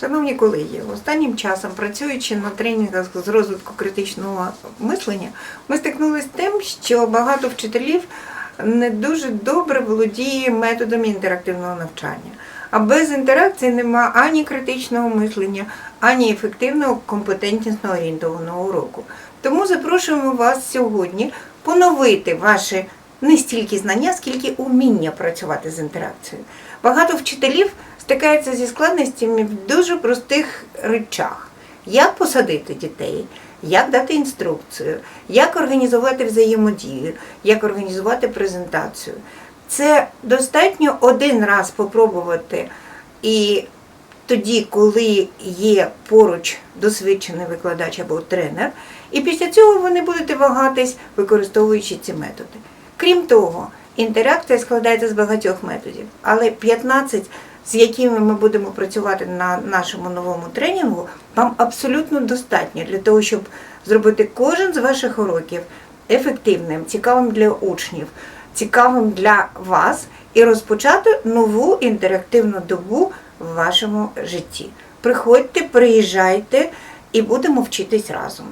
Шановні колеги, останнім часом, працюючи на тренінгах з розвитку критичного мислення, ми стикнулися з тим, що багато вчителів не дуже добре володіє методами інтерактивного навчання. А без інтеракції нема ані критичного мислення, ані ефективного компетентнісно орієнтованого уроку. Тому запрошуємо вас сьогодні поновити ваші не стільки знання, скільки уміння працювати з інтеракцією. Багато вчителів стикаються зі складностями в дуже простих речах. Як посадити дітей, як дати інструкцію, як організувати взаємодію, як організувати презентацію. Це достатньо один раз попробувати і тоді, коли є поруч досвідчений викладач або тренер, і після цього ви не будете вагатись, використовуючи ці методи. Крім того, інтеракція складається з багатьох методів, але 15, з якими ми будемо працювати на нашому новому тренінгу, вам абсолютно достатньо для того, щоб зробити кожен з ваших уроків ефективним, цікавим для учнів, цікавим для вас і розпочати нову інтерактивну добу в вашому житті. Приходьте, приїжджайте і будемо вчитись разом.